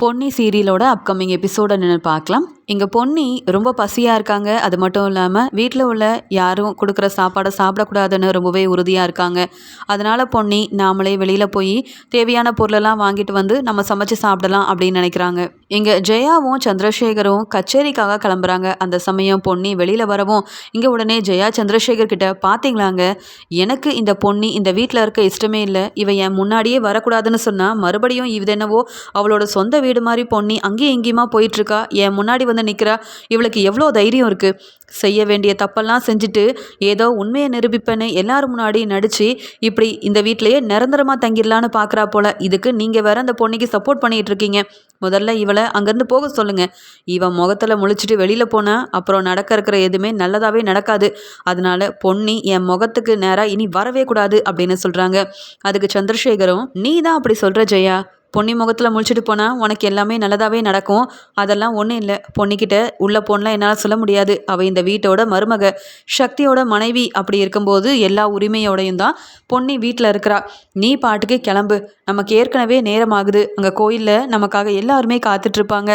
Ponni சீரியலோட upcoming எபிசோட நின்று பார்க்கலாம். எங்கள் பொன்னி ரொம்ப பசியாக இருக்காங்க. அது மட்டும் இல்லாமல் வீட்டில் உள்ள யாரும் கொடுக்குற சாப்பாடை சாப்பிடக்கூடாதுன்னு ரொம்பவே உறுதியாக இருக்காங்க. அதனால் பொன்னி நாமளே வெளியில் போய் தேவையான பொருளெல்லாம் வாங்கிட்டு வந்து நம்ம சமைச்சு சாப்பிடலாம் அப்படின்னு நினைக்கிறாங்க. இங்கே ஜெயாவும் சந்திரசேகரும் கச்சேரிக்காக கிளம்புறாங்க. அந்த சமயம் பொன்னி வெளியில் வரவும் இங்கே உடனே ஜெயா சந்திரசேகர் கிட்ட பார்த்தீங்களாங்க எனக்கு இந்த பொன்னி இந்த வீட்டில் இருக்க இஷ்டமே இல்லை. இவ என் முன்னாடியே வரக்கூடாதுன்னு சொன்னால் மறுபடியும் இது என்னவோ அவளோட சொந்த வீடு மாதிரி பொன்னி அங்கேயும் இங்கேயுமா போயிட்டுருக்கா என் முன்னாடி வந்து நிற்கிறா இவளுக்கு எவ்வளோ தைரியம் இருக்குது செய்ய வேண்டிய தப்பெல்லாம் செஞ்சுட்டு ஏதோ உண்மையை நிரூபிப்பேன்னு எல்லாரும் முன்னாடி நடித்து இப்படி இந்த வீட்டிலையே நிரந்தரமாக தங்கிடலான்னு பார்க்குறா போல. இதுக்கு நீங்கள் வேற அந்த பொண்ணுக்கு சப்போர்ட் பண்ணிகிட்டு இருக்கீங்க. முதல்ல இவளை அங்கேருந்து போக சொல்லுங்கள் இவன் முகத்தில் முழிச்சிட்டு வெளியில் போனால் அப்புறம் நடக்க இருக்கிற எதுவுமே நல்லதாகவே நடக்காது. அதனால பொன்னி என் முகத்துக்கு நேராக இனி வரவே கூடாது அப்படின்னு சொல்கிறாங்க அதுக்கு சந்திரசேகரும் நீ தான் அப்படி சொல்கிற ஜெயா? பொன்னி முகத்தில் முழிச்சிட்டு போனால் உனக்கு எல்லாமே நல்லதாகவே நடக்கும். அதெல்லாம் ஒன்றும் இல்லை. பொன்னிக்கிட்ட உள்ள பொண்ணெலாம் என்னால் சொல்ல முடியாது. அவள் இந்த வீட்டோட மருமக. சக்தியோட மனைவி அப்படி இருக்கும்போது எல்லா உரிமையோடையும் தான் பொன்னி வீட்டில் இருக்கிறா. நீ பாட்டுக்கு கிளம்பு. நமக்கு ஏற்கனவே நேரம் ஆகுது அங்கே கோயிலில் நமக்காக எல்லாருமே காத்துட்ருப்பாங்க.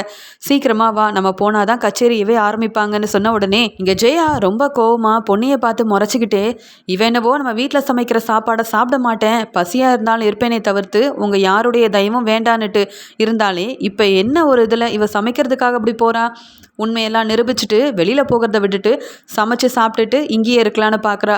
சீக்கிரமாக வா. நம்ம போனால் தான் கச்சேரியவே ஆரம்பிப்பாங்கன்னு சொன்ன உடனே இங்கே ஜெயா ரொம்ப கோவமாக பொன்னியை பார்த்து முறைச்சிக்கிட்டே இவனவோ நம்ம வீட்டில் சமைக்கிற சாப்பாடை சாப்பிட மாட்டேன். பசியாக இருந்தாலும் இருப்பேனே தவிர்த்து உங்கள் யாருடைய தெய்வம் வேண்டான்னுட்டு இருந்தாலே இப்போ என்ன ஒரு இதில் இவ சமைக்கிறதுக்காக அப்படி போகிறா உண்மையெல்லாம் நிரூபிச்சுட்டு வெளியில் போகிறத விட்டுட்டு சமைச்சு சாப்பிட்டுட்டு இங்கேயே இருக்கலான்னு பார்க்குறா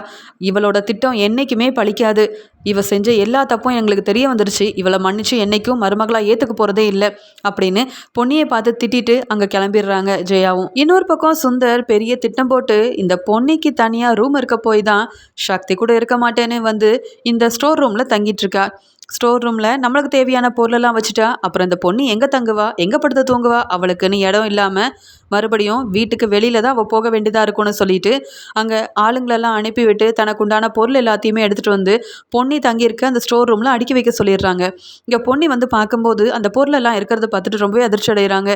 இவளோட திட்டம் என்றைக்குமே பழிக்காது. இவ செஞ்ச எல்லா தப்பும் எங்களுக்கு தெரிய வந்துருச்சு. இவளை மன்னிச்சு என்றைக்கும் மருமகளாக ஏற்றுக்க போகிறதே இல்லை அப்படின்னு பொன்னியை பார்த்து திட்டிட்டு அங்கே கிளம்பிடுறாங்க ஜெயாவும். இன்னொரு பக்கம் சுந்தர் பெரிய திட்டம் போட்டு இந்த பொன்னிக்கு தனியாக ரூம் இருக்க போய் தான் சக்தி கூட இருக்க மாட்டேன்னு வந்து இந்த ஸ்டோர் ரூமில் தங்கிட்டு இருக்கா. ஸ்டோர் ரூமில் நம்மளுக்கு தேவையான பொருளெல்லாம் வச்சுட்டா அப்புறம் இந்த பொண்ணு எங்கே தங்குவா? எங்கே படுத்து தூங்குவா? அவளுக்குன்னு இடம் இல்லாமல் மறுபடியும் வீட்டுக்கு வெளியில் தான் அவள் போக வேண்டியதாக இருக்கும்னு சொல்லிட்டு அங்கே ஆளுங்களெல்லாம் அனுப்பிவிட்டு தனக்கு உண்டான பொருள் எல்லாத்தையுமே எடுத்துகிட்டு வந்து பொன்னி தங்கியிருக்க அந்த ஸ்டோர் ரூமில் அடுக்கி வைக்க சொல்லிடுறாங்க. இங்கே பொன்னி வந்து பார்க்கும்போது அந்த பொருளெல்லாம் இருக்கிறத பார்த்துட்டு ரொம்பவே அதிர்ச்சி அடைகிறாங்க.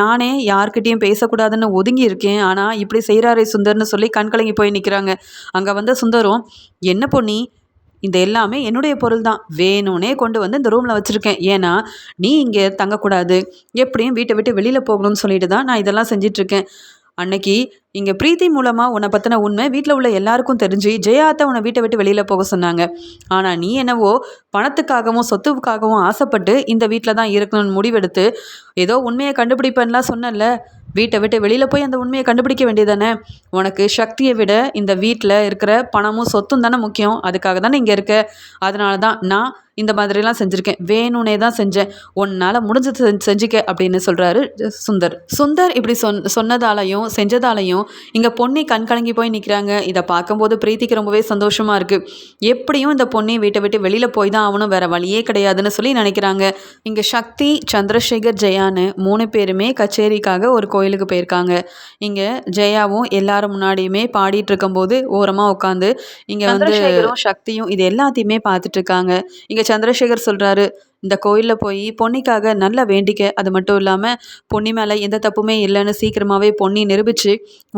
நானே யார்கிட்டேயும் பேசக்கூடாதுன்னு ஒதுங்கி இருக்கேன். ஆனால் இப்படி செய்கிறாரே சுந்தர்னு சொல்லி கண்கலங்கி போய் நிற்கிறாங்க அங்கே வந்த சுந்தரும் என்ன பொன்னி இந்த எல்லாமே என்னுடைய பொருள் தான் வேணும்னே கொண்டு வந்து இந்த ரூமில் வச்சுருக்கேன். ஏன்னா நீ இங்கே தங்கக்கூடாது. எப்படியும் வீட்டை விட்டு வெளியில் போகணும்னு சொல்லிட்டு தான் நான் இதெல்லாம் செஞ்சிட்ருக்கேன். அன்னைக்கு இங்கே பிரீத்தி மூலமாக உன்னை பற்றின உண்மை வீட்டில் உள்ள எல்லாருக்கும் தெரிஞ்சு ஜெயாத்தா உன்னை வீட்டை விட்டு வெளியில் போக சொன்னாங்க. ஆனால் நீ என்னவோ பணத்துக்காகவும் சொத்துக்காகவும் ஆசைப்பட்டு இந்த வீட்டில் தான் இருக்கணும்னு முடிவெடுத்து ஏதோ உண்மையை கண்டுபிடிப்பேன்லாம் சொன்னல வீட்டை விட்டு வெளியில் போய் அந்த உண்மையை கண்டுபிடிக்க வேண்டியதானே உனக்கு சக்தியை விட இந்த வீட்டில் இருக்கிற பணமும் சொத்தும் தானே முக்கியம். அதுக்காக தானே இங்கே இருக்க? அதனால தான் நான் இந்த மாதிரிலாம் செஞ்சுருக்கேன். வேணும்னே தான் செஞ்சேன். உன்னால் முடிஞ்சது செஞ்சுக்க அப்படின்னு சொல்கிறாரு சுந்தர். சுந்தர் இப்படி சொன் சொன்னதாலையும் செஞ்சதாலையும் இங்கே பொன்னி கண் கலங்கி போய் நிற்கிறாங்க இதை பார்க்கும்போது பிரீத்திக்கு ரொம்பவே சந்தோஷமாக இருக்குது எப்படியும் இந்த பொண்ணை வீட்டை விட்டு வெளியில் போய் தான் ஆகணும். வேறு வழியே கிடையாதுன்னு சொல்லி நினைக்கிறாங்க. இங்கே சக்தி சந்திரசேகர் ஜெயான்னு மூணு பேருமே கச்சேரிக்காக ஒரு கோயிலுக்கு போயிருக்காங்க. இங்கே ஜெயாவும் எல்லாரும் முன்னாடியுமே பாடிட்டு இருக்கும்போது ஓரமாக உட்காந்து இங்கே வந்து சக்தியும் இது எல்லாத்தையுமே பார்த்துட்டு இருக்காங்க. இங்கே சந்திரசேகர் சொல்கிறாரு இந்த கோயிலில் போய் பொன்னிக்காக நல்லா வேண்டிக்க. அது மட்டும் இல்லாமல் பொன்னி மேலே எந்த தப்புமே இல்லைன்னு சீக்கிரமாகவே பொன்னி நிரூபித்து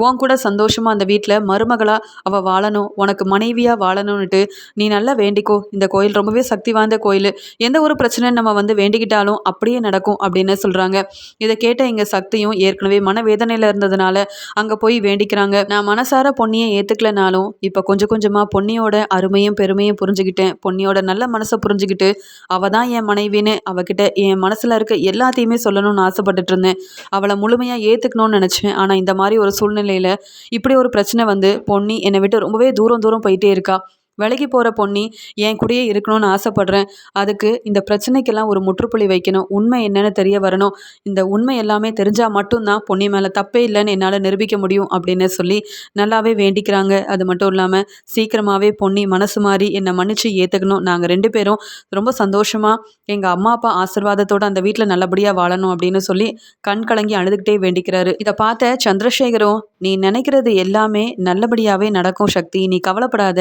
உன் கூட சந்தோஷமாக அந்த வீட்டில் மருமகளாக அவள் வாழணும் உனக்கு மனைவியாக வாழணும்னுட்டு நீ நல்லா வேண்டிக்கோ. இந்த கோயில் ரொம்பவே சக்தி வாய்ந்த கோயில். எந்த ஒரு பிரச்சனையும் நம்ம வந்து வேண்டிக்கிட்டாலும் அப்படியே நடக்கும் அப்படின்னு சொல்கிறாங்க இதை கேட்ட எங்கள் சக்தியும் ஏற்கனவே மனவேதனையில் இருந்ததுனால அங்கே போய் வேண்டிக்கிறாங்க. நான் மனசார பொன்னியை ஏற்றுக்கலனாலும் இப்போ கொஞ்சம் கொஞ்சமாக பொன்னியோட அருமையும் பெருமையும் புரிஞ்சுக்கிட்டேன். பொன்னியோட நல்ல மனசை புரிஞ்சுக்கிட்டு அவள் தான் என் மனைவின்னு அவகிட்ட என் மனசில் இருக்க எல்லாத்தையுமே சொல்லணும்னு ஆசைப்பட்டுட்டு இருந்தேன் அவளை முழுமையாக ஏற்றுக்கணும்னு நினச்சேன். ஆனால் இந்த மாதிரி ஒரு சூழ்நிலையில் இப்படி ஒரு பிரச்சனை வந்து பொன்னி என்னை விட்டு ரொம்பவே தூரம் தூரம் போயிட்டே இருக்கா. விலகி போகிற பொன்னி என் கூடயே இருக்கணும்னு ஆசைப்படுறேன். அதுக்கு இந்த பிரச்சனைக்கெல்லாம் ஒரு முற்றுப்புள்ளி வைக்கணும். உண்மை என்னன்னு தெரிய வரணும். இந்த உண்மை எல்லாமே தெரிஞ்சால் மட்டும்தான் பொன்னி மேலே தப்பே இல்லைன்னு என்னால் நிரூபிக்க முடியும் அப்படின்னு சொல்லி நல்லாவே வேண்டிக்கிறாங்க. அது மட்டும் இல்லாமல் சீக்கிரமாகவே பொன்னி மனசு மாறி என்னை மன்னிச்சு ஏற்றுக்கணும் நாங்கள் ரெண்டு பேரும் ரொம்ப சந்தோஷமாக எங்கள் அம்மா அப்பா ஆசிர்வாதத்தோடு அந்த வீட்டில் நல்லபடியாக வாழணும் அப்படின்னு சொல்லி கண் கலங்கி அழுதுகிட்டே வேண்டிக்கிறாரு. இதை பார்த்த சந்திரசேகரும் நீ நினைக்கிறது எல்லாமே நல்லபடியாகவே நடக்கும் சக்தி. நீ கவலைப்படாத.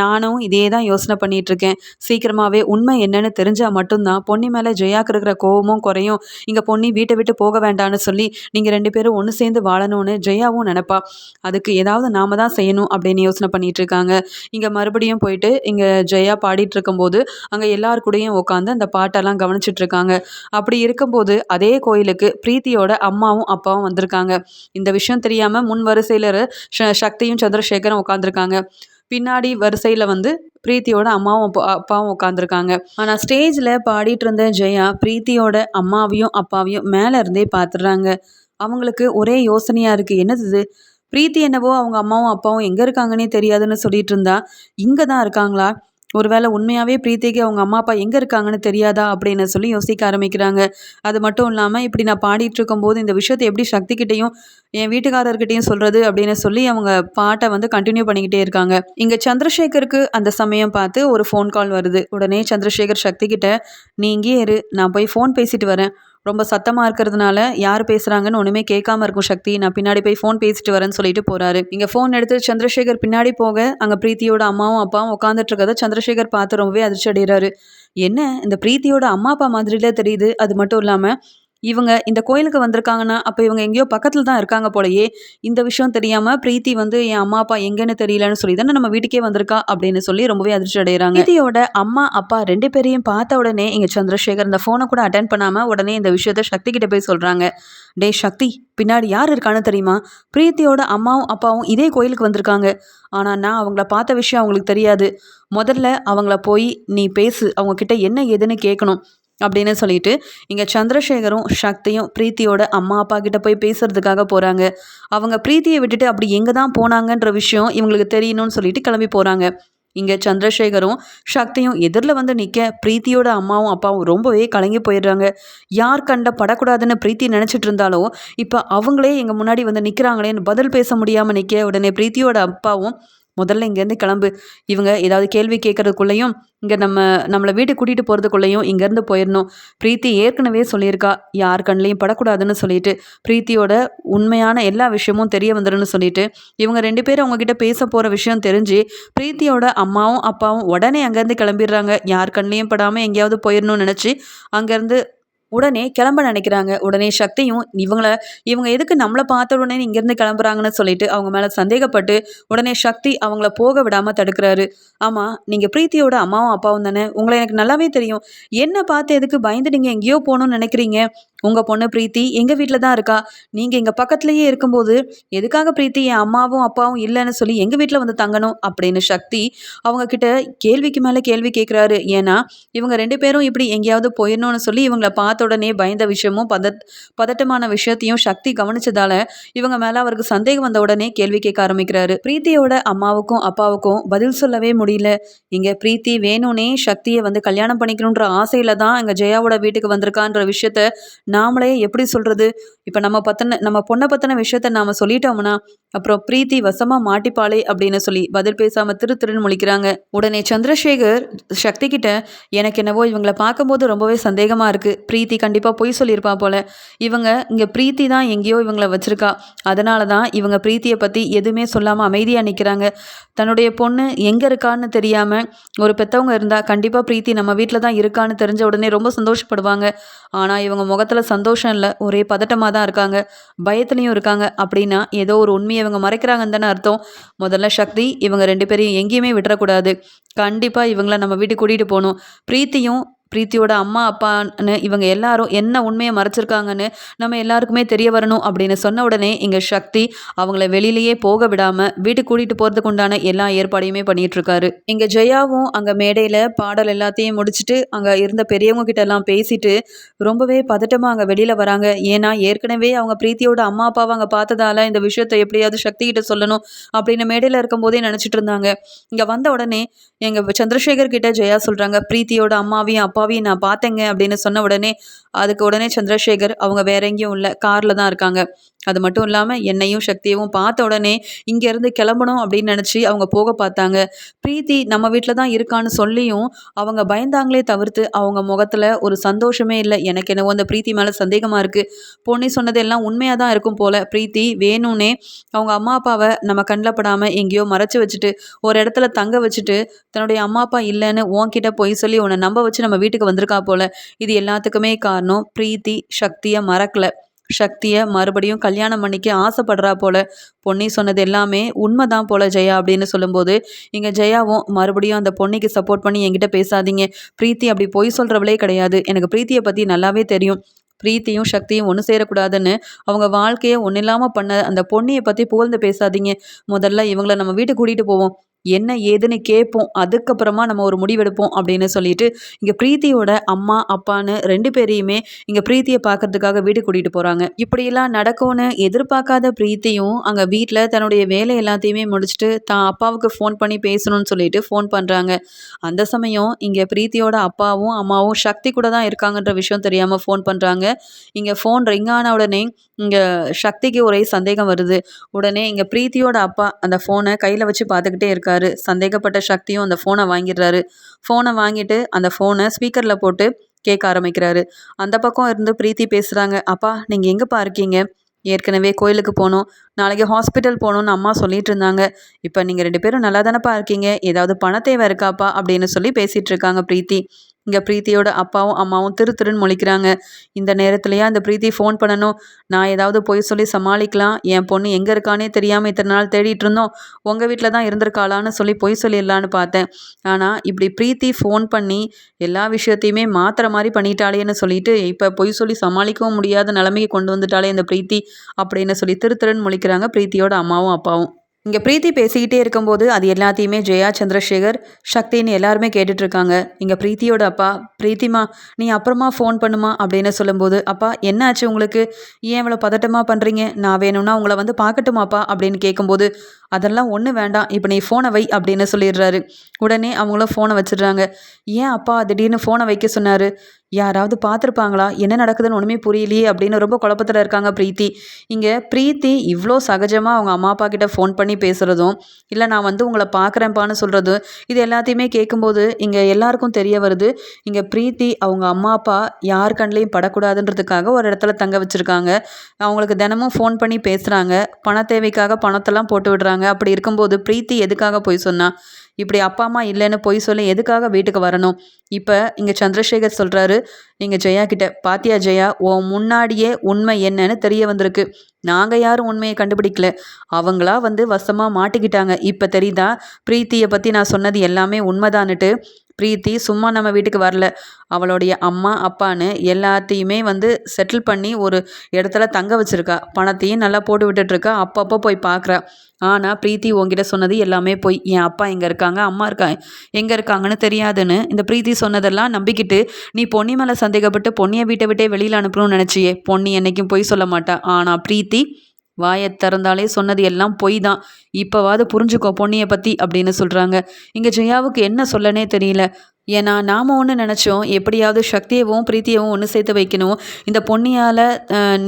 நானும் இதே தான் யோசனை பண்ணிகிட்ருக்கேன் சீக்கிரமாகவே உண்மை என்னன்னு தெரிஞ்சால் மட்டும்தான் பொன்னி மேலே ஜெயாக்கு இருக்கிற கோவமும் குறையும். இங்கே பொன்னி வீட்டை விட்டு போக வேண்டான்னு சொல்லி நீங்கள் ரெண்டு பேரும் ஒன்று சேர்ந்து வாழணும்னு ஜெயாவும் நினப்பா. அதுக்கு ஏதாவது நாம தான் செய்யணும் அப்படின்னு யோசனை பண்ணிட்டு இருக்காங்க இங்கே மறுபடியும் போயிட்டு இங்கே ஜெயா பாடிட்டு இருக்கும்போது அங்கே எல்லார் கூடயும் உட்காந்து அந்த பாட்டெல்லாம் கவனிச்சிட்டு இருக்காங்க அப்படி இருக்கும்போது அதே கோயிலுக்கு பிரீத்தியோட அம்மாவும் அப்பாவும் வந்திருக்காங்க. இந்த விஷயம் தெரியாமல் முன் வரிசையில் சக்தியும் சந்திரசேகரும் உட்காந்துருக்காங்க பின்னாடி வரிசையில் வந்து பிரீத்தியோட அம்மாவும் அப்பாவும் உட்காந்துருக்காங்க ஆனால் ஸ்டேஜில் பாடிட்டு இருந்த ஜெயா பிரீத்தியோட அம்மாவையும் அப்பாவையும் மேலே இருந்தே பார்த்துடுறாங்க அவங்களுக்கு ஒரே யோசனையாக இருக்குது என்னது இது? பிரீத்தி என்னவோ அவங்க அம்மாவும் அப்பாவும் எங்கே இருக்காங்கன்னே தெரியாதுன்னு சொல்லிட்டு இருந்தா இங்கே தான் இருக்காங்களா? ஒருவேளை உண்மையாகவே பிரீத்திக்கு அவங்க அம்மா அப்பா எங்கே இருக்காங்கன்னு தெரியாதா அப்படின்னு சொல்லி யோசிக்க ஆரம்பிக்கிறாங்க. அது மட்டும் இல்லாமல் இப்படி நான் பாடிட்டு இருக்கும்போது இந்த விஷயத்தை எப்படி சக்திக்கிட்டையும் என் வீட்டுக்காரர்கிட்டையும் சொல்கிறது அப்படின்னு சொல்லி அவங்க பாட்டை வந்து கண்டினியூ பண்ணிக்கிட்டே இருக்காங்க. இங்கே சந்திரசேகருக்கு அந்த சமயம் பார்த்து ஒரு ஃபோன் கால் வருது. உடனே சந்திரசேகர் சக்தி கிட்ட நீ இங்கேயே இரு நான் போய் ஃபோன் பேசிட்டு வரேன். ரொம்ப சத்தமாக இருக்கிறதுனால யார் பேசுகிறாங்கன்னு ஒன்றுமே கேட்காம இருக்கும் சக்தி. நான் பின்னாடி போய் ஃபோன் பேசிட்டு வரேன்னு சொல்லிட்டு போகிறாரு இங்கே ஃபோன் எடுத்து சந்திரசேகர் பின்னாடி போக அங்கே பிரீத்தியோட அம்மாவும் அப்பாவும் உட்காந்துட்டு இருக்கதை சந்திரசேகர் பார்த்து ரொம்பவே அதிர்ச்சி அடைகிறாரு என்ன? இந்த பிரீத்தியோட அம்மா அப்பா மாதிரிலே தெரியுது. அது மட்டும் இல்லாமல் இவங்க இந்த கோயிலுக்கு வந்திருக்காங்கன்னா அப்போ இவங்க எங்கேயோ பக்கத்தில் தான் இருக்காங்க போலயே இந்த விஷயம் தெரியாமல் பிரீத்தி வந்து என் அம்மா அப்பா எங்கன்னு தெரியலன்னு சொல்லி தானே நம்ம வீட்டுக்கே வந்திருக்கா அப்படின்னு சொல்லி ரொம்பவே அதிர்ச்சி அடைகிறாங்க. பிரீத்தியோட அம்மா அப்பா ரெண்டு பேரையும் பார்த்த உடனே இங்கே சந்திரசேகர் இந்த ஃபோனை கூட அட்டன் பண்ணாமல் உடனே இந்த விஷயத்த சக்தி கிட்ட போய் சொல்கிறாங்க டே சக்தி பின்னாடி யார் இருக்கான்னு தெரியுமா? பிரீத்தியோட அம்மாவும் அப்பாவும் இதே கோயிலுக்கு வந்திருக்காங்க. ஆனால் நான் அவங்கள பார்த்த விஷயம் அவங்களுக்கு தெரியாது. முதல்ல அவங்கள போய் நீ பேசு அவங்க கிட்ட என்ன ஏதுன்னு கேட்கணும் அப்படின்னு சொல்லிட்டு இங்கே சந்திரசேகரும் சக்தியும் பிரீத்தியோட அம்மா அப்பா கிட்ட போய் பேசுறதுக்காக போகிறாங்க அவங்க பிரீத்தியை விட்டுட்டு அப்படி எங்கே தான் போனாங்கன்ற விஷயம் இவங்களுக்கு தெரியணும்னு சொல்லிட்டு கிளம்பி போகிறாங்க இங்கே சந்திரசேகரும் சக்தியும் எதிரில் வந்து நிற்க பிரீத்தியோட அம்மாவும் அப்பாவும் ரொம்பவே கலங்கி போயிடுறாங்க. யார் கண்ட படக்கூடாதுன்னு பிரீத்தி நினச்சிட்டு இருந்தாலும் இப்போ அவங்களே எங்கள் முன்னாடி வந்து நிற்கிறாங்களேன்னு பதில் பேச முடியாமல் நிற்க உடனே பிரீத்தியோட அப்பாவும் முதல்ல இங்கேருந்து கிளம்பு. இவங்க ஏதாவது கேள்வி கேட்கறதுக்குள்ளேயும் இங்கே நம்ம நம்மளை வீட்டுக்கு கூட்டிகிட்டு போகிறதுக்குள்ளேயும் இங்கேருந்து போயிடணும். பிரீத்தி ஏற்கனவே சொல்லியிருக்கா யார் கண்ணிலையும் படக்கூடாதுன்னு சொல்லிட்டு பிரீத்தியோட உண்மையான எல்லா விஷயமும் தெரிய வந்துடும்னு சொல்லிட்டு இவங்க ரெண்டு பேரும் அவங்கக்கிட்ட பேச போகிற விஷயம் தெரிஞ்சு பிரீத்தியோட அம்மாவும் அப்பாவும் உடனே அங்கேருந்து கிளம்பிடுறாங்க. யார் கண்ணிலையும் படாமல் எங்கேயாவது போயிடணும்னு நினச்சி அங்கேருந்து உடனே கிளம்ப நினைக்கிறாங்க. உடனே சக்தியும் இவங்கள இவங்க எதுக்கு நம்மளை பார்த்த உடனே இங்கேருந்து கிளம்புறாங்கன்னு சொல்லிட்டு அவங்க மேலே சந்தேகப்பட்டு உடனே சக்தி அவங்கள போக விடாமல் தடுக்கிறாரு. ஆமாம் நீங்கள் பிரீத்தியோட அம்மாவும் அப்பாவும் தானே? உங்களை எனக்கு நல்லாவே தெரியும். என்ன பார்த்து எதுக்கு பயந்து நீங்கள் எங்கேயோ போகணும்னு நினைக்கிறீங்க? உங்கள் பொண்ணு பிரீத்தி எங்கள் வீட்டில் தான் இருக்கா? நீங்கள் எங்கள் பக்கத்துலேயே இருக்கும்போது எதுக்காக பிரீத்தி என் அம்மாவும் அப்பாவும் இல்லைன்னு சொல்லி எங்கள் வீட்டில் வந்து தங்கணும்? அப்படின்னு சக்தி அவங்கக்கிட்ட கேள்விக்கு மேலே கேள்வி கேட்குறாரு ஏன்னா இவங்க ரெண்டு பேரும் இப்படி எங்கேயாவது போயிடணும்னு சொல்லி இவங்கள பார்த்த உடனே பயந்த விஷயமும் பதட் பதட்டமான விஷயத்தையும் சக்தி கவனிச்சதால இவங்க மேலே அவருக்கு சந்தேகம் வந்த உடனே கேள்வி கேட்க ஆரம்பிக்கிறாரு. பிரீத்தியோட அம்மாவுக்கும் அப்பாவுக்கும் பதில் சொல்லவே முடியல. இங்கே பிரீத்தி வேணும்னே சக்தியை வந்து கல்யாணம் பண்ணிக்கணுன்ற ஆசையில தான் எங்கள் ஜெயாவோட வீட்டுக்கு வந்திருக்கான்ற விஷயத்த நாமளே எப்படி சொல்கிறது இப்போ நம்ம பற்றின நம்ம பொண்ணை பற்றின விஷயத்த நாம் சொல்லிட்டோம்னா அப்புறம் பிரீத்தி வசமாக மாட்டிப்பாளே அப்படின்னு சொல்லி பதில் பேசாமல் திரு திருன்னு முழிக்கிறாங்க. உடனே சந்திரசேகர் சக்தி கிட்ட எனக்கு என்னவோ இவங்களை பார்க்கும்போது ரொம்பவே சந்தேகமாக இருக்குது பிரீத்தி கண்டிப்பாக பொய் சொல்லியிருப்பா போல. இவங்க இங்கே பிரீத்தி தான் எங்கேயோ இவங்களை வச்சுருக்கா. அதனால தான் இவங்க பிரீத்தியை பற்றி எதுவுமே சொல்லாமல் அமைதியாக நிற்கிறாங்க தன்னுடைய பொண்ணு எங்கே இருக்கான்னு தெரியாமல் ஒரு பெற்றவங்க இருந்தால் கண்டிப்பாக பிரீத்தி நம்ம வீட்டில் தான் இருக்கான்னு தெரிஞ்ச உடனே ரொம்ப சந்தோஷப்படுவாங்க. ஆனால் இவங்க முகத்தில் சந்தோஷம் இல்லை. ஒரே பதட்டமாக தான் இருக்காங்க. பயத்துலையும் இருக்காங்க. அப்படின்னா ஏதோ ஒரு உண்மையை இவங்க மறைக்கிறாங்கன்னு தானே அர்த்தம். முதல்ல சக்தி இவங்க ரெண்டு பேரையும் எங்கேயுமே விட்டுறக்கூடாது. கண்டிப்பாக இவங்கள நம்ம வீட்டுக்கு கூட்டிகிட்டு போகணும். பிரீத்தியும் பிரீத்தியோட அம்மா அப்பான்னு இவங்க எல்லாரும் என்ன உண்மையை மறைச்சிருக்காங்கன்னு நம்ம எல்லாருக்குமே தெரிய வரணும் அப்படின்னு சொன்ன உடனே இங்கே சக்தி அவங்கள வெளியிலேயே போக விடாமல் வீட்டுக்கு கூட்டிகிட்டு போகிறதுக்கு உண்டான எல்லா ஏற்பாடையுமே பண்ணிட்டு இருக்காரு. இங்கே ஜெயாவும் அங்கே மேடையில் பாடல் எல்லாத்தையும் முடிச்சுட்டு அங்கே இருந்த பெரியவங்க கிட்ட எல்லாம் பேசிட்டு ரொம்பவே பதட்டமாக அங்கே வெளியில் வராங்க. ஏன்னா ஏற்கனவே அவங்க பிரீத்தியோட அம்மா அப்பாவை அங்கே பார்த்ததால இந்த விஷயத்தை எப்படியாவது சக்தி கிட்ட சொல்லணும் அப்படின்னு மேடையில் இருக்கும்போதே நினச்சிட்டு இருந்தாங்க. இங்கே வந்த உடனே எங்கள் சந்திரசேகர் கிட்ட ஜெயா சொல்கிறாங்க பிரீத்தியோட அம்மாவையும் அப்பா அப்பாவையும் நான் பார்த்தேங்க அப்படின்னு சொன்ன உடனே அதுக்கு உடனே சந்திரசேகர் அவங்க வேற எங்கேயும் இல்லை காரில் தான் இருக்காங்க. அது மட்டும் இல்லாமல் என்னையும் சக்தியவும் பார்த்த உடனே இங்கேருந்து கிளம்பணும் அப்படின்னு நினச்சி அவங்க போக பார்த்தாங்க. பிரீத்தி நம்ம வீட்டில் தான் இருக்கான்னு சொல்லியும் அவங்க பயந்தாங்களே தவிர்த்து அவங்க முகத்தில் ஒரு சந்தோஷமே இல்லை. எனக்கு என்னவோ அந்த பிரீத்தி மேலே சந்தேகமாக இருக்குது பொண்ணு சொன்னது எல்லாம் உண்மையாக தான் இருக்கும் போல். பிரீத்தி வேணும்னே அவங்க அம்மா அப்பாவை நம்ம கண்ணில் படாமல் எங்கேயோ மறைச்சி வச்சுட்டு ஒரு இடத்துல தங்க வச்சுட்டு தன்னுடைய அம்மா அப்பா இல்லைன்னு உன்கிட்ட போய் சொல்லி உன்னை நம்ப வச்சு நம்ம வீட்டுக்கு வந்திருக்கா போல். இது எல்லாத்துக்குமே காரணம் பிரீத்தி சக்தியை மறக்கலை. சக்தியை மறுபடியும் கல்யாணம் பண்ணிக்க ஆசைப்படுறா போல. பொன்னி சொன்னது எல்லாமே உண்மைதான் போல ஜெயா அப்படின்னு சொல்லும்போது இங்கே ஜெயாவும் மறுபடியும் அந்த பொன்னிக்கு சப்போர்ட் பண்ணி என்கிட்ட பேசாதீங்க. பிரீத்தி அப்படி பொய் சொல்கிறவளே கிடையாது. எனக்கு பிரீத்தியை பற்றி நல்லாவே தெரியும். பிரீத்தியும் சக்தியும் ஒன்று சேரக்கூடாதுன்னு அவங்க வாழ்க்கையை ஒன்றும் இல்லாமல் பண்ண அந்த பொண்ணியை பற்றி புகழ்ந்து பேசாதீங்க. முதல்ல இவங்களை நம்ம வீட்டுக்கு கூட்டிகிட்டு போவோம். என்ன ஏதுன்னு கேட்போம். அதுக்கப்புறமா நம்ம ஒரு முடிவெடுப்போம் அப்படின்னு சொல்லிட்டு இங்கே பிரீத்தியோட அம்மா அப்பான்னு ரெண்டு பேரையுமே இங்கே பிரீத்தியை பார்க்கறதுக்காக வீடு கூட்டிகிட்டு போகிறாங்க இப்படியெல்லாம் நடக்கும்னு எதிர்பார்க்காத பிரீத்தியும் அங்கே வீட்டில் தன்னுடைய வேலை எல்லாத்தையுமே முடிச்சுட்டு தான் அப்பாவுக்கு ஃபோன் பண்ணி பேசணும்னு சொல்லிட்டு ஃபோன் பண்ணுறாங்க அந்த சமயம் இங்கே பிரீத்தியோட அப்பாவும் அம்மாவும் சக்தி கூட தான் இருக்காங்கன்ற விஷயம் தெரியாமல் ஃபோன் பண்ணுறாங்க இங்கே ஃபோன் ரிங் ஆன உடனே இங்கே சக்திக்கு ஒரே சந்தேகம் வருது. உடனே இங்கே பிரீத்தியோட அப்பா அந்த ஃபோனை கையில் வச்சு பார்த்துக்கிட்டே இருக்காரு. இருக்காரு சந்தேகப்பட்ட சக்தியும் அந்த ஃபோனை வாங்கிடுறாரு. ஃபோனை வாங்கிட்டு அந்த ஃபோனை ஸ்பீக்கரில் போட்டு கேட்க ஆரம்பிக்கிறாரு. அந்த பக்கம் இருந்து பிரீத்தி பேசுகிறாங்க அப்பா நீங்கள் எங்கேப்பா இருக்கீங்க? ஏற்கனவே கோயிலுக்கு போகணும் நாளைக்கு ஹாஸ்பிட்டல் போகணுன்னு அம்மா சொல்லிட்டு இருந்தாங்க. இப்போ நீங்கள் ரெண்டு பேரும் நல்லா தானேப்பா இருக்கீங்க? ஏதாவது பண தேவை இருக்காப்பா? அப்படின்னு சொல்லி பேசிகிட்டு இருக்காங்க பிரீத்தி. இங்கே பிரீத்தியோட அப்பாவும் அம்மாவும் திரு திருன்னு முழிக்கிறாங்க. இந்த நேரத்துலையே அந்த பிரீத்தி ஃபோன் பண்ணணும். நான் ஏதாவது போய் சொல்லி சமாளிக்கலாம். என் பொண்ணு எங்கே இருக்கானே தெரியாமல் இத்தனை நாள் தேடிட்டு இருந்தோம். உங்கள் வீட்டில் தான் இருந்திருக்காளான்னு சொல்லி பொய் சொல்லிடலான்னு பார்த்தேன். ஆனால் இப்படி பிரீத்தி ஃபோன் பண்ணி எல்லா விஷயத்தையுமே மாத்திர மாதிரி பண்ணிட்டாளேன்னு சொல்லிட்டு இப்போ பொய் சொல்லி சமாளிக்கவும் முடியாத நிலைமைக்கு கொண்டு வந்துட்டாலே இந்த பிரீத்தி அப்படின்னு சொல்லி திரு திருன்னு முழிக்கிறாங்க பிரீத்தியோட அம்மாவும் அப்பாவும். இங்கே பிரீத்தி பேசிக்கிட்டே இருக்கும்போது அது எல்லாத்தையுமே ஜெயா சந்திரசேகர் சக்தின்னு எல்லாருமே கேட்டுட்ருக்காங்க. இங்கே பிரீத்தியோட அப்பா பிரீத்திமா நீ அப்புறமா ஃபோன் பண்ணுமா? அப்படின்னு சொல்லும்போது அப்பா என்ன ஆச்சு உங்களுக்கு? ஏன் இவ்வளோ பதட்டமாக பண்ணுறீங்க நான் வேணும்னா உங்களை வந்து பார்க்கட்டுமாப்பா? அப்படின்னு கேட்கும்போது அதெல்லாம் ஒன்றும் வேண்டாம். இப்போ நீ ஃபோனை வை அப்படின்னு சொல்லிடுறாரு. உடனே அவங்களும் ஃபோனை வச்சிடுறாங்க. ஏன் அப்பா திடீர்னு ஃபோனை வைக்க சொன்னார்? யாராவது பார்த்துருப்பாங்களா? என்ன நடக்குதுன்னு ஒன்றுமே புரியலையே அப்படின்னு ரொம்ப குழப்பத்தில் இருக்காங்க பிரீத்தி. இங்கே பிரீத்தி இவ்வளோ சகஜமாக அவங்க அம்மா அப்பா கிட்ட ஃபோன் பண்ணி பேசுகிறதும் இல்லை நான் வந்து உங்களை பார்க்குறேன்ப்பான்னு சொல்கிறதும் இது எல்லாத்தையுமே கேட்கும்போது இங்கே எல்லாருக்கும் தெரிய வருது இங்கே பிரீத்தி அவங்க அம்மா அப்பா யார் கண்லேயும் படக்கூடாதுன்றதுக்காக ஒரு இடத்துல தங்க வச்சுருக்காங்க. அவங்களுக்கு தினமும் ஃபோன் பண்ணி பேசுகிறாங்க பண தேவைக்காக பணத்தெல்லாம் போட்டு விடுறாங்க. அப்படி இருக்கும்போது பிரீத்தி எதுக்காக போய் சொன்னால் இப்படி அப்பா அம்மா இல்லைன்னு பொய் சொல்லி எதுக்காக வீட்டுக்கு வரணும்? இப்போ இங்கே சந்திரசேகர் சொல்கிறாரு இங்கே ஜெயா கிட்ட பாத்தியா ஜெயா உன் முன்னாடியே உண்மை என்னன்னு தெரிய வந்திருக்கு. நாங்கள் யாரும் உண்மையை கண்டுபிடிக்கல. அவங்களா வந்து வசமாக மாட்டிக்கிட்டாங்க. இப்போ தெரியுதா? பிரீத்தியை பற்றி நான் சொன்னது எல்லாமே உண்மைதான்னுட்டு பிரீத்தி சும்மா நம்ம வீட்டுக்கு வரல. அவளுடைய அம்மா அப்பான்னு எல்லாத்தையுமே வந்து செட்டில் பண்ணி ஒரு இடத்துல தங்க வச்சுருக்கா. பணத்தையும் நல்லா போட்டு விட்டுட்ருக்கா அப்பப்போ போய் பார்க்குறா ஆனால் பிரீத்தி உங்ககிட்ட சொன்னது எல்லாமே போய். என் அப்பா எங்கே இருக்காங்க? அம்மா இருக்கா? எங்கே இருக்காங்கன்னு தெரியாதுன்னு இந்த பிரீத்தி சொன்னதெல்லாம் நம்பிக்கிட்டு நீ பொன்னி மேலே சந்தேகப்பட்டு பொன்னியை வீட்டை விட்டே வெளியில் அனுப்பணும்னு நினச்சியே. பொன்னி என்றைக்கும் பொய் சொல்ல மாட்டா. ஆனால் பிரீத்தி வாயை திறந்தாலே சொன்னது எல்லாம் பொய் தான் இப்போவாது புரிஞ்சுக்கோ பொன்னியை பற்றி அப்படின்னு சொல்கிறாங்க இங்கே ஜெயாவுக்கு என்ன சொல்லனே தெரியல. ஏன்னா நாம் ஒன்று நினச்சோம் எப்படியாவது சக்தியவும் பிரீத்தியவும் ஒன்று சேர்த்து வைக்கணும். இந்த பொன்னியால்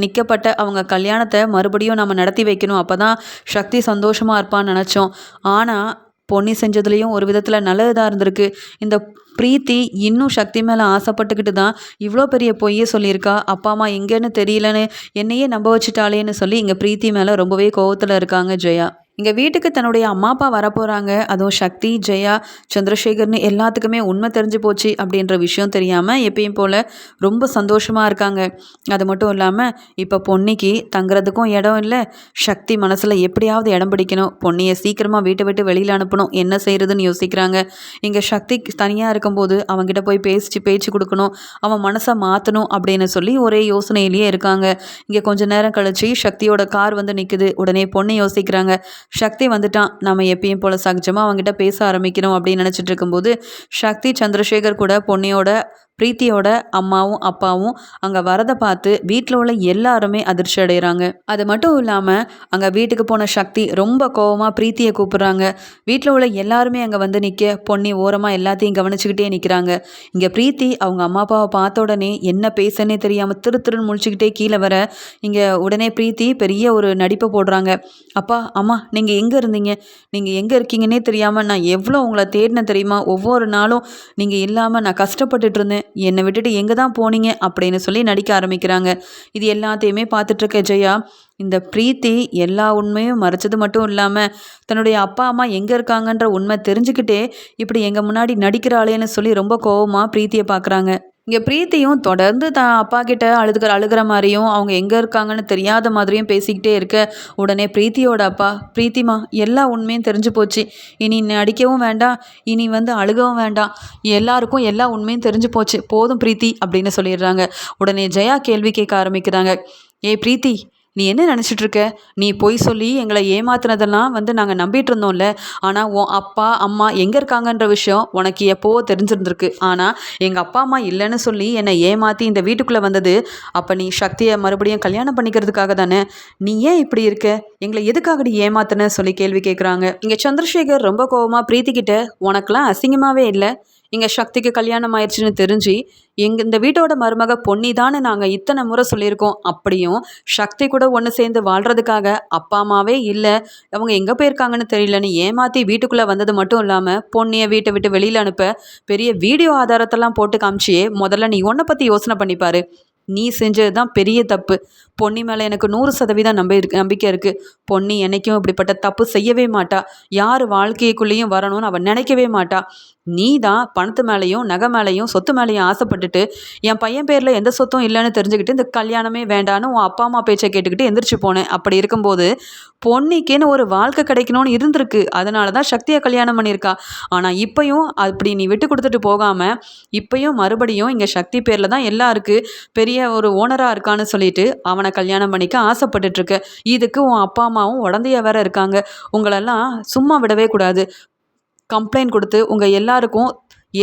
நிற்கப்பட்ட அவங்க கல்யாணத்தை மறுபடியும் நம்ம நடத்தி வைக்கணும். அப்போ தான் சக்தி சந்தோஷமாக இருப்பான்னு நினச்சோம். ஆனால் பொன்னி செஞ்சதுலேயும் ஒரு விதத்தில் நல்லதாக இருந்திருக்கு. இந்த பிரீத்தி இன்னும் சக்தி மேலே ஆசைப்பட்டுக்கிட்டு தான் இவ்வளோ பெரிய பொய்யை சொல்லியிருக்கா? அப்பா அம்மா எங்கேன்னு தெரியலன்னு என்னையே நம்ப வச்சுட்டாளேன்னு சொல்லி இங்கே பிரீத்தி மேலே ரொம்பவே கோவத்தில் இருக்காங்க ஜெயா. இங்கே வீட்டுக்கு தன்னுடைய அம்மா அப்பா வரப்போகிறாங்க அதுவும் சக்தி ஜெயா சந்திரசேகர்னு எல்லாத்துக்குமே உண்மை தெரிஞ்சு போச்சு அப்படின்ற விஷயம் தெரியாமல் எப்பயும் போல் ரொம்ப சந்தோஷமாக இருக்காங்க. அது மட்டும் இல்லாமல் இப்போ பொன்னிக்கு தங்குறதுக்கும் இடம் இல்லை. சக்தி மனசில் எப்படியாவது இடம் பிடிக்கணும். பொன்னியை சீக்கிரமாக வீட்டை விட்டு வெளியில் அனுப்பணும். என்ன செய்கிறதுன்னு யோசிக்கிறாங்க. இங்கே சக்தி தனியாக இருக்கும்போது அவங்ககிட்ட போய் பேசிச்சு பேச்சு கொடுக்கணும். அவன் மனசை மாற்றணும் அப்படின்னு சொல்லி ஒரே யோசனையிலேயே இருக்காங்க. இங்கே கொஞ்ச நேரம் கழிச்சு சக்தியோட கார் வந்து நிற்குது உடனே பொண்ணு யோசிக்கிறாங்க. சக்தி வந்துட்டான். நம்ம எப்பயும் போல் சகஜமாக அவங்ககிட்ட பேச ஆரம்பிக்கணும் அப்படின்னு நினச்சிட்டு இருக்கும்போது சக்தி சந்திரசேகர் கூட பொன்னியோட பிரீத்தியோட அம்மாவும் அப்பாவும் அங்கே வரதை பார்த்து வீட்டில் உள்ள எல்லாருமே அதிர்ச்சி அடைகிறாங்க அது மட்டும் இல்லாமல் அங்கே வீட்டுக்கு போன சக்தி ரொம்ப கோவமாக பிரீத்தியை கூப்பிடுறாங்க. வீட்டில் உள்ள எல்லாருமே அங்கே வந்து நிற்க பொன்னி ஓரமாக எல்லாத்தையும் கவனிச்சுக்கிட்டே நிற்கிறாங்க இங்கே பிரீத்தி அவங்க அம்மா அப்பாவை பார்த்த உடனே என்ன பேசனே தெரியாமல் திரு திருன்னு முழிச்சுக்கிட்டே கீழே வர இங்கே உடனே பிரீத்தி பெரிய ஒரு நடிப்பை போடுறாங்க. அப்பா அம்மா நீங்கள் எங்கே இருந்தீங்க? நீங்கள் எங்கே இருக்கீங்கன்னே தெரியாமல் நான் எவ்வளோ உங்களை தேடின தெரியுமா? ஒவ்வொரு நாளும் நீங்கள் இல்லாமல் நான் கஷ்டப்பட்டுட்டு இருந்தேன். என்னை விட்டுட்டு எங்கே தான் போனீங்க அப்படின்னு சொல்லி நடிக்க ஆரம்பிக்கிறாங்க. இது எல்லாத்தையுமே பார்த்துட்ருக்க ஜெயா இந்த பிரீத்தி எல்லா உண்மையும் மறைச்சது மட்டும் இல்லாமல் தன்னுடைய அப்பா அம்மா எங்கே இருக்காங்கன்ற உண்மை தெரிஞ்சுக்கிட்டே இப்படி எங்கள் முன்னாடி நடிக்கிறாளேன்னு சொல்லி ரொம்ப கோவமாக பிரீத்தியை பார்க்குறாங்க. இங்கே பிரீத்தியும் தொடர்ந்து தான் அப்பா கிட்ட அழுதுகிற அழுகிற மாதிரியும் அவங்க எங்கே இருக்காங்கன்னு தெரியாத மாதிரியும் பேசிக்கிட்டே இருக்க. உடனே பிரீத்தியோட அப்பா பிரீத்திமா எல்லா உண்மையும் தெரிஞ்சு போச்சு. இனி நடிக்கவும் வேண்டாம். இனி வந்து அழுகவும் வேண்டாம். எல்லாருக்கும் எல்லா உண்மையும் தெரிஞ்சு போச்சு. போதும் பிரீத்தி அப்படின்னு சொல்லிடுறாங்க. உடனே ஜெயா கேள்வி கேட்க ஆரம்பிக்கிறாங்க. ஏ பிரீத்தி நீ என்ன நினச்சிட்டு இருக்க நீ பொய் சொல்லி எங்களை ஏமாத்தினதெல்லாம் வந்து நாங்கள் நம்பிட்டு இருந்தோம்ல ஆனால் உன் அப்பா அம்மா எங்கே இருக்காங்கன்ற விஷயம் உனக்கு எப்போவோ தெரிஞ்சிருந்திருக்கு. ஆனால் எங்கள் அப்பா அம்மா இல்லைன்னு சொல்லி என்னை ஏமாற்றி இந்த வீட்டுக்குள்ளே வந்தது அப்போ நீ சக்தியை மறுபடியும் கல்யாணம் பண்ணிக்கிறதுக்காக தானே? நீ ஏன் இப்படி இருக்க? எங்களை எதுக்காகடி ஏமாத்துன? சொல்லி கேள்வி கேட்குறாங்க இங்கே சந்திரசேகர் ரொம்ப கோவமாக பிரீத்திக்கிட்ட உனக்கெலாம் அசிங்கமாகவே இல்லை. இங்கே சக்திக்கு கல்யாணம் ஆயிடுச்சுன்னு தெரிஞ்சு எங்கள் இந்த வீட்டோட மருமக பொன்னி தானே நாங்கள் இத்தனை முறை சொல்லியிருக்கோம். அப்படியும் சக்தி கூட ஒன்று சேர்ந்து வாழ்கிறதுக்காக அப்பா அம்மாவே இல்லை. அவங்க எங்கே போயிருக்காங்கன்னு தெரியலன்னு ஏமாற்றி வீட்டுக்குள்ளே வந்தது மட்டும் இல்லாமல் பொன்னியை வீட்டை விட்டு வெளியில் அனுப்ப பெரிய வீடியோ ஆதாரத்தெல்லாம் போட்டு காமிச்சியே முதல்ல நீ உன்னை பற்றி யோசனை பண்ணிப்பாரு. நீ செஞ்சது தான் பெரிய தப்பு. பொன்னி மேலே எனக்கு நூறு சதவீதம் நம்பி இருக்கு நம்பிக்கை இருக்குது பொன்னி என்னைக்கும் இப்படிப்பட்ட தப்பு செய்யவே மாட்டா. யார் வாழ்க்கைக்குள்ளேயும் வரணும்னு அவள் நினைக்கவே மாட்டா. நீ தான் பணத்து மேலேயும் நகை மேலேயும் சொத்து மேலேயும் ஆசைப்பட்டுட்டு என் பையன் பேரில் எந்த சொத்தும் இல்லைன்னு தெரிஞ்சுக்கிட்டு இந்த கல்யாணமே வேண்டான்னு உன் அப்பா அம்மா பேச்சை கேட்டுக்கிட்டு எந்திரிச்சு போனேன். அப்படி இருக்கும்போது பொன்னிக்குன்னு ஒரு வாழ்க்கை கிடைக்கணும்னு இருந்திருக்கு. அதனால தான் சக்தியை கல்யாணம் பண்ணியிருக்கா. ஆனால் இப்பையும் அப்படி நீ விட்டு கொடுத்துட்டு போகாமல் இப்பையும் மறுபடியும் இங்கே சக்தி பேரில் தான் எல்லாம் இருக்குது பெரிய ஒரு ஓனராக இருக்கான்னு சொல்லிட்டு அவனை கல்யாணம் பண்ணிக்க ஆசைப்பட்டுட்ருக்க. இதுக்கு உன் அப்பா அம்மாவும் உடந்தைய வேற இருக்காங்க. உங்களெல்லாம் சும்மா விடவே கூடாது. கம்ப்ளைண்ட் கொடுத்து உங்கள் எல்லாருக்கும்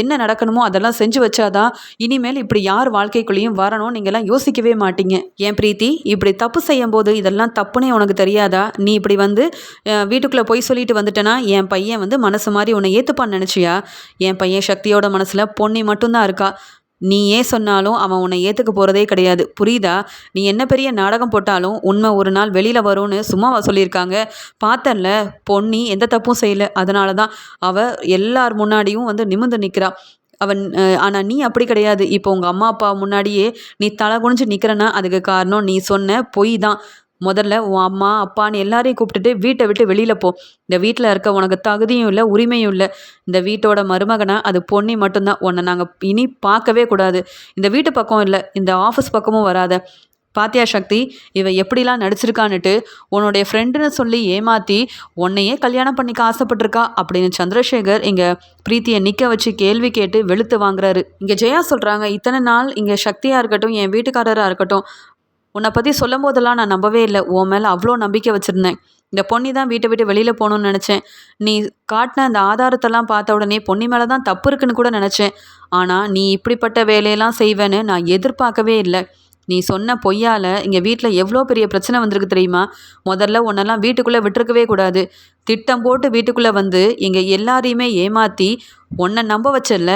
என்ன நடக்கணுமோ அதெல்லாம் செஞ்சு வச்சாதான் இனிமேல் இப்படி யார் வாழ்க்கைக்குள்ளேயும் வரணும் நீங்கள்லாம் யோசிக்கவே மாட்டீங்க. ஏன் பிரீத்தி? இப்படி தப்பு செய்யும் போது இதெல்லாம் தப்புனே உனக்கு தெரியாதா? நீ இப்படி வந்து வீட்டுக்குள்ளே போய் சொல்லிட்டு வந்துட்டேன்னா என் பையன் வந்து மனசு மாதிரி உன்னை ஏற்றுப்பான்னு நினச்சியா? என் பையன் சக்தியோட மனசில் பொண்ணி மட்டும்தான் இருக்கா. நீ ஏன் சொன்னாலும் அவன் உன்னை ஏற்றுக்க போகிறதே கிடையாது. புரியுதா? நீ என்ன பெரிய நாடகம் போட்டாலும் உண்மை ஒரு நாள் வெளியில் வரும்னு சும்மாவா சொல்லியிருக்காங்க. பார்த்தல பொன்னி எந்த தப்பும் செய்யலை. அதனால தான் அவள் எல்லார் முன்னாடியும் வந்து நிமிந்து நிற்கிறா அவன் ஆனால் நீ அப்படி கிடையாது. இப்போ உங்கள் அம்மா அப்பா முன்னாடியே நீ தலை குனிஞ்சு நிற்கிறனா அதுக்கு காரணம் நீ சொன்ன பொய் தான். முதல்ல உன் அம்மா அப்பான்னு எல்லாரையும் கூப்பிட்டுட்டு வீட்டை விட்டு வெளியில் போ. இந்த வீட்டில் இருக்க உனக்கு தகுதியும் இல்லை உரிமையும் இல்லை. இந்த வீட்டோட மருமகனா அது பொண்ணி மட்டும்தான். உன்னை நாங்கள் இனி பார்க்கவே கூடாது. இந்த வீட்டு பக்கம் இல்லை இந்த ஆஃபீஸ் பக்கமும் வராத. பாத்தியா சக்தி இவ எப்படிலாம் நடிச்சிருக்கான்னுட்டு உன்னுடைய ஃப்ரெண்டுன்னு சொல்லி ஏமாற்றி உன்னையே கல்யாணம் பண்ணிக்க ஆசைப்பட்டிருக்கா அப்படின்னு சந்திரசேகர் இங்கே பிரீத்தியை நிற்க வச்சு கேள்வி கேட்டு வெளுத்து வாங்குறாரு. இங்கே ஜெயா சொல்கிறாங்க இத்தனை நாள் இங்கே சக்தியாக இருக்கட்டும் என் வீட்டுக்காரராக இருக்கட்டும் உன்னை பற்றி சொல்லும் போதெல்லாம் நான் நம்பவே இல்லை. உன் மேலே அவ்வளோ நம்பிக்கை வச்சுருந்தேன். இந்த பொன்னி தான் வீட்டை விட்டு வெளியில் போகணுன்னு நினச்சேன். நீ காட்டின அந்த ஆதாரத்தெல்லாம் பார்த்த உடனே பொன்னி மேலே தான் தப்பு இருக்குன்னு கூட நினச்சேன். ஆனால் நீ இப்படிப்பட்ட வேலையெல்லாம் செய்வேன்னு நான் எதிர்பார்க்கவே இல்லை. நீ சொன்ன பொய்யால் இங்கே வீட்டில் எவ்வளோ பெரிய பிரச்சனை வந்திருக்கு தெரியுமா? முதல்ல உன்னெல்லாம் வீட்டுக்குள்ளே விட்டுருக்கவே கூடாது. திட்டம் போட்டு வீட்டுக்குள்ளே வந்து இங்கே எல்லாரையுமே ஏமாற்றி உன்னை நம்ப வச்சல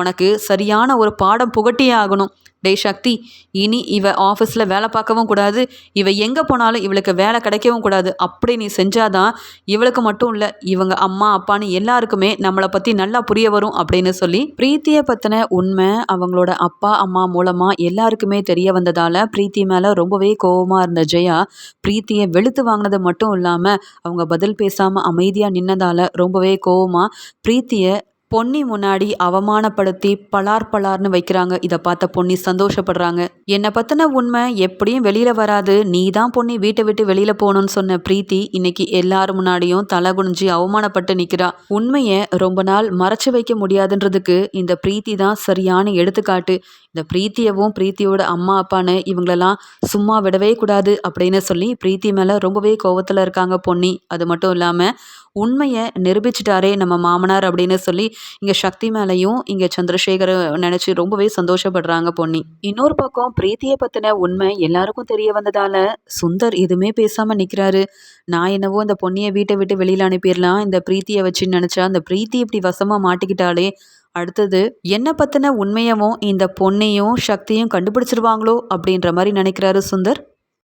உனக்கு சரியான ஒரு பாடம் புகட்டியே ஆகணும். டே சக்தி இனி இவ ஆஃபீஸில் வேலை பார்க்கவும் கூடாது. இவ எங்கே போனாலும் இவளுக்கு வேலை கிடைக்கவும் கூடாது. அப்படி நீ செஞ்சாதான் இவளுக்கு மட்டும் இல்லை இவங்க அம்மா அப்பான்னு எல்லாருக்குமே நம்மளை பற்றி நல்லா புரிய வரும் அப்படின்னு சொல்லி பிரீத்தியை பற்றின உண்மை அவங்களோட அப்பா அம்மா மூலமாக எல்லாருக்குமே தெரிய வந்ததால் பிரீத்தி மேலே ரொம்பவே கோபமாக இருந்த ஜெயா பிரீத்தியை வெளுத்து வாங்கினது மட்டும் இல்லாமல் அவங்க பதில் பேசாமல் அமைதியாக நின்னதால் ரொம்பவே கோபமாக பிரீத்தியை பொன்னி முன்னாடி அவமானப்படுத்தி பலார் பலார்னு வைக்கிறாங்க. இதை பார்த்த பொன்னி சந்தோஷப்படுறாங்க. என்னை பற்றின உண்மை எப்படியும் வெளியில் வராது. நீ தான் பொன்னி வீட்டை விட்டு வெளியில் போகணும்னு சொன்ன பிரீத்தி இன்னைக்கு எல்லாரும் முன்னாடியும் தலை குனிஞ்சு அவமானப்பட்டு நிற்கிறா உண்மையை ரொம்ப நாள் மறைச்சு வைக்க முடியாதுன்றதுக்கு இந்த பிரீத்தி தான் சரியான எடுத்துக்காட்டு. இந்த பிரீத்தியவும் பிரீத்தியோட அம்மா அப்பான்னு இவங்களெல்லாம் சும்மா விடவே கூடாது அப்படின்னு சொல்லி பிரீத்தி மேலே ரொம்பவே கோவத்தில் இருக்காங்க பொன்னி. அது மட்டும் இல்லாமல் உண்மையை நிரூபிச்சிட்டாரே நம்ம மாமனார் அப்படின்னு சொல்லி இங்கே சக்தி மேலேயும் இங்கே சந்திரசேகரை நினச்சி ரொம்பவே சந்தோஷப்படுறாங்க பொன்னி. இன்னொரு பக்கம் பிரீத்தியை பற்றின உண்மை எல்லாருக்கும் தெரிய வந்ததால் சுந்தர் எதுவுமே பேசாமல் நிற்கிறாரு நான் என்னவோ இந்த பொன்னியை வீட்டை விட்டு வெளியில் அனுப்பிடலாம் இந்த பிரீத்தியை வச்சுன்னு நினச்சா அந்த பிரீத்தி இப்படி வசமாக மாட்டிக்கிட்டாலே அடுத்தது என்ன பற்றின உண்மையவும் இந்த பொண்ணையும் சக்தியும் கண்டுபிடிச்சிருவாங்களோ அப்படின்ற மாதிரி நினைக்கிறாரு சுந்தர்.